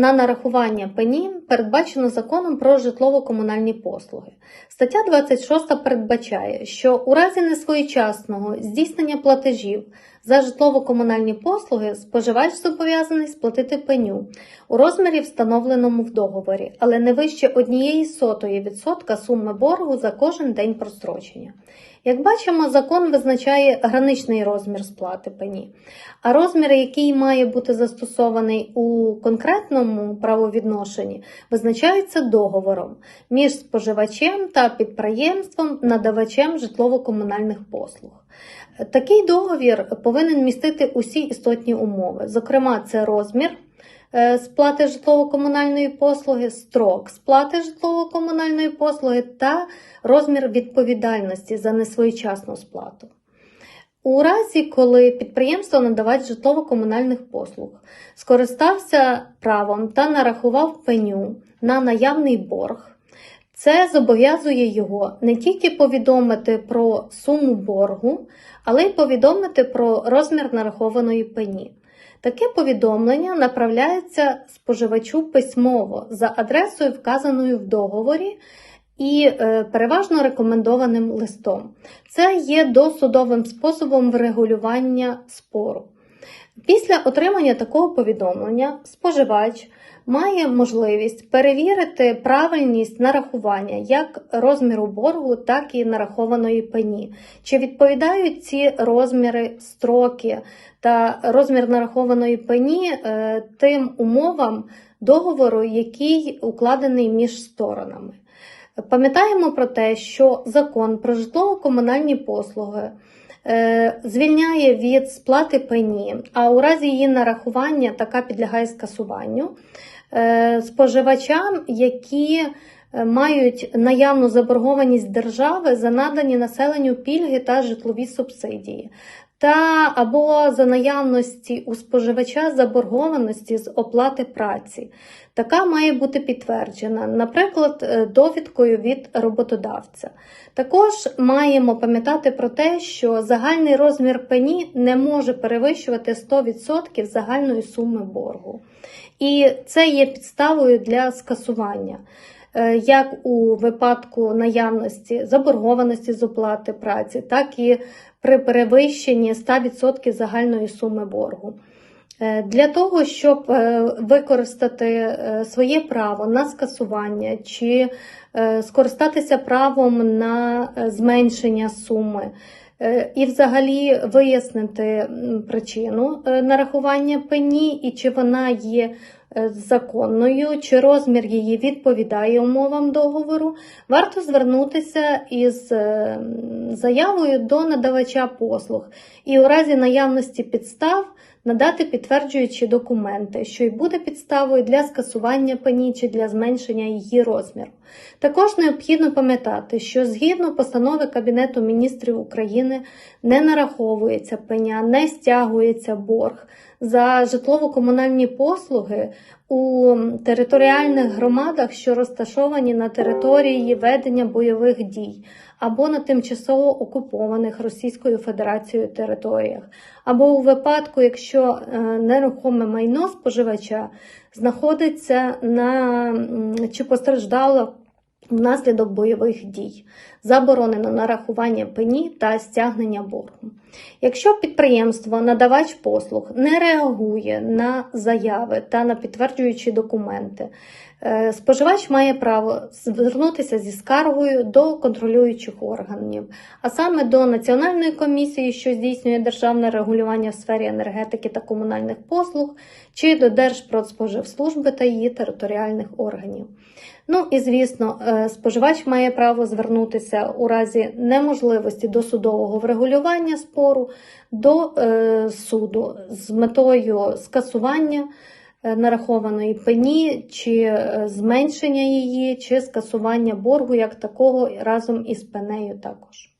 на нарахування пені передбачено законом про житлово-комунальні послуги. Стаття 26 передбачає, що у разі несвоєчасного здійснення платежів за житлово-комунальні послуги споживач зобов'язаний сплатити пеню у розмірі, встановленому в договорі, але не вище однієї сотої відсотка суми боргу за кожен день прострочення. Як бачимо, закон визначає граничний розмір сплати пені, а розмір, який має бути застосований у конкретному правовідношенні, визначається договором між споживачем та підприємством, надавачем житлово-комунальних послуг. Такий договір повинен містити усі істотні умови, зокрема, це розмір. е, Сплати житлово-комунальної послуги, строк сплати житлово-комунальної послуги та розмір відповідальності за несвоєчасну сплату. У разі, коли підприємство надавач житлово-комунальних послуг скористався правом та нарахував пеню на наявний борг, це зобов'язує його не тільки повідомити про суму боргу, але й повідомити про розмір нарахованої пені. Таке повідомлення направляється споживачу письмово за адресою, вказаною в договорі, і е, переважно рекомендованим листом. Це є досудовим способом врегулювання спору. Після отримання такого повідомлення споживач має можливість перевірити правильність нарахування як розміру боргу, так і нарахованої пені. Чи відповідають ці розміри, строки та розмір нарахованої пені е, тим умовам договору, який укладений між сторонами. Пам'ятаємо про те, що закон про житлово-комунальні послуги е, звільняє від сплати пені, а у разі її нарахування така підлягає скасуванню е, споживачам, які е, мають наявну заборгованість держави за надані населенню пільги та житлові субсидії. Та або за наявності у споживача заборгованості з оплати праці. Така має бути підтверджена, наприклад, е, довідкою від роботодавця. Також маємо пам'ятати про те, що загальний розмір пені не може перевищувати 100% загальної суми боргу. І це є підставою для скасування. е, Як у випадку наявності заборгованості з оплати праці, так і при перевищенні 100% загальної суми боргу. Е, Для того, щоб е, використати е, своє право на скасування чи скористатися правом на зменшення суми, і взагалі вияснити причину е, нарахування пені і чи вона є е, законною, чи розмір її відповідає умовам договору, варто звернутися із е, заявою до надавача послуг. І у разі наявності підстав надати підтверджуючі документи, що й буде підставою для скасування пені чи для зменшення її розміру. Також необхідно пам'ятати, що згідно постанови Кабінету міністрів України не нараховується пеня, не стягується борг за житлово-комунальні послуги у територіальних громадах, що розташовані на території ведення бойових дій або на тимчасово окупованих Російською Федерацією територіях, або у випадку, якщо е, нерухоме майно споживача знаходиться на чи постраждало внаслідок бойових дій, заборонено нарахування пені та стягнення боргу. Якщо підприємство, надавач послуг не реагує на заяви та на підтверджуючі документи, е, споживач має право звернутися зі скаргою до контролюючих органів, а саме до Національної комісії, що здійснює державне регулювання в сфері енергетики та комунальних послуг, чи до Держпродспоживслужби та її територіальних органів. Ну і звісно, е, споживач має право звернутися у разі неможливості досудового врегулювання спору до е, суду з метою скасування е, нарахованої пені, чи е, зменшення її, чи скасування боргу як такого разом із пенею також.